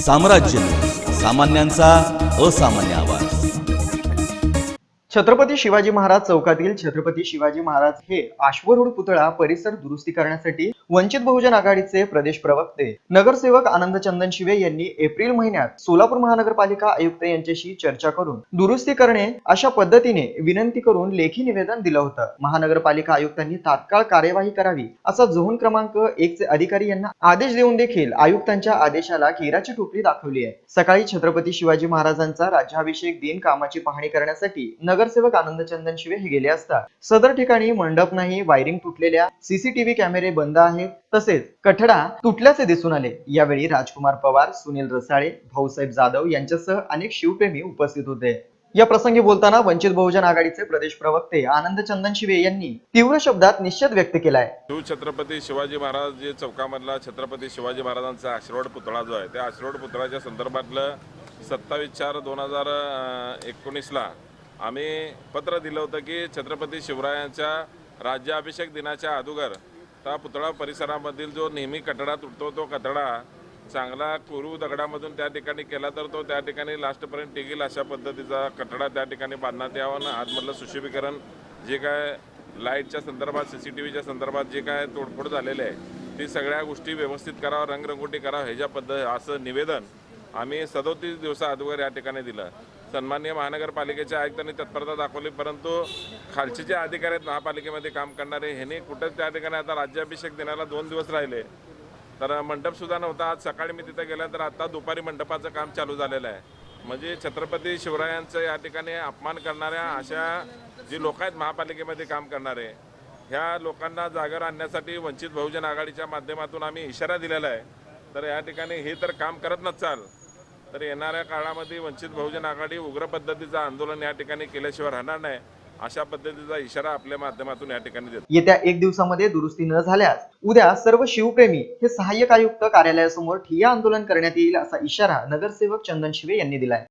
साम्राज्य. सामान्यांचा असामान्य आवाज. छत्रपती शिवाजी महाराज चौकातील छत्रपती शिवाजी महाराज हे अश्वरूढ पुतळा परिसर दुरुस्ती करण्यासाठी वंचित बहुजन आघाडीचे प्रदेश प्रवक्ते नगरसेवक आनंद चंदन शिवे यांनी एप्रिल महिन्यात सोलापूर महानगरपालिका आयुक्त यांच्याशी चर्चा करून दुरुस्ती करणे अशा पद्धतीने विनंती करून लेखी निवेदन दिलं होतं. महानगरपालिका आयुक्तांनी तात्काळ कार्यवाही करावी असा झोन क्रमांक एक चे अधिकारी यांना आदेश देऊन देखील आयुक्तांच्या आदेशाला केराची टोपली दाखवली आहे. सकाळी छत्रपती शिवाजी महाराजांचा राज्याभिषेक दिन कामाची पाहणी करण्यासाठी नगरसेवक आनंद चंदन शिवे हे गेले असता सदर ठिकाणी मंडप नाही वायरिंग तुटलेल्या सीसीटीव्ही कॅमेरे बंद आहे आहेत तसेच कठडा तुटल्याचे दिसून आले. यावेळी राजकुमार पवार सुनील रसाळे भाऊसाहेब जाधव यांच्यासह अनेक शिवप्रेमी उपस्थित होते. या प्रसंगी बोलताना वंचित बहुजन आघाडीचे प्रदेश प्रवक्ते आनंद चंदन शिवे यांनी तीव्र शब्दात निषेध व्यक्त केलाय. शिवछत्रपती शिवाजी महाराज जे चौकामधला छत्रपती शिवाजी महाराजांचा आशिर्वाद पुतळा जो आहे त्या आश्रवड पुतळ्याच्या संदर्भातलं सत्तावीस चार दोन हजार एकोणीसला आम्ही पत्र दिलं होतं की छत्रपती शिवरायांच्या राज्याभिषेक दिनाच्या अगोदर आता पुतळा परिसरामधील जो नेहमी कठडा तुटतो तो कटडा चांगला कोरू दगडामधून त्या ठिकाणी केला तर तो त्या ठिकाणी लास्टपर्यंत टिकेल अशा पद्धतीचा कठडा त्या ठिकाणी बांधण्यात यावा आणि आतमधलं सुशोभीकरण जे काय लाईटच्या संदर्भात सी सी टी व्हीच्या संदर्भात जे काय तोडफोड झालेले आहे ती सगळ्या गोष्टी व्यवस्थित करावं रंगरंगोटी करावं ह्याच्या पद्धत असं निवेदन आम्ही सदोतीस दिवसा अगोदर या ठिकाणी दिलं. सन्मान्य महानगरपालिकेच्या आयुक्तांनी तत्परता दाखवली परंतु खालचे जे अधिकारी आहेत महापालिकेमध्ये काम करणारे ह्यांनी कुठंच त्या ठिकाणी आता राज्याभिषेक देण्याला दोन दिवस राहिले. तर मंडपसुद्धा नव्हता. आज सकाळी मी तिथं गेल्यानंतर आता दुपारी मंडपाचं काम चालू झालेलं आहे. म्हणजे छत्रपती शिवरायांचं या ठिकाणी अपमान करणाऱ्या अशा जी लोक आहेत महापालिकेमध्ये काम करणारे ह्या लोकांना जागर आणण्यासाठी वंचित बहुजन आघाडीच्या माध्यमातून आम्ही इशारा दिलेला आहे. तर या ठिकाणी हे तर काम करत नसाल. तर येणाऱ्या काळामध्ये वंचित बहुजन आघाडी उग्र पद्धतीचं आंदोलन या ठिकाणी केल्याशिवाय राहणार नाही अशा पद्धतीचा इशारा आपल्या माध्यमातून या ठिकाणी देतो. येत्या एक दिवसामध्ये दुरुस्ती न झाल्यास उद्या सर्व शिवप्रेमी हे सहाय्यक आयुक्त कार्यालयासमोर ठिय्या आंदोलन करण्यात येईल असा इशारा नगरसेवक चंदन शिवे यांनी दिलाय.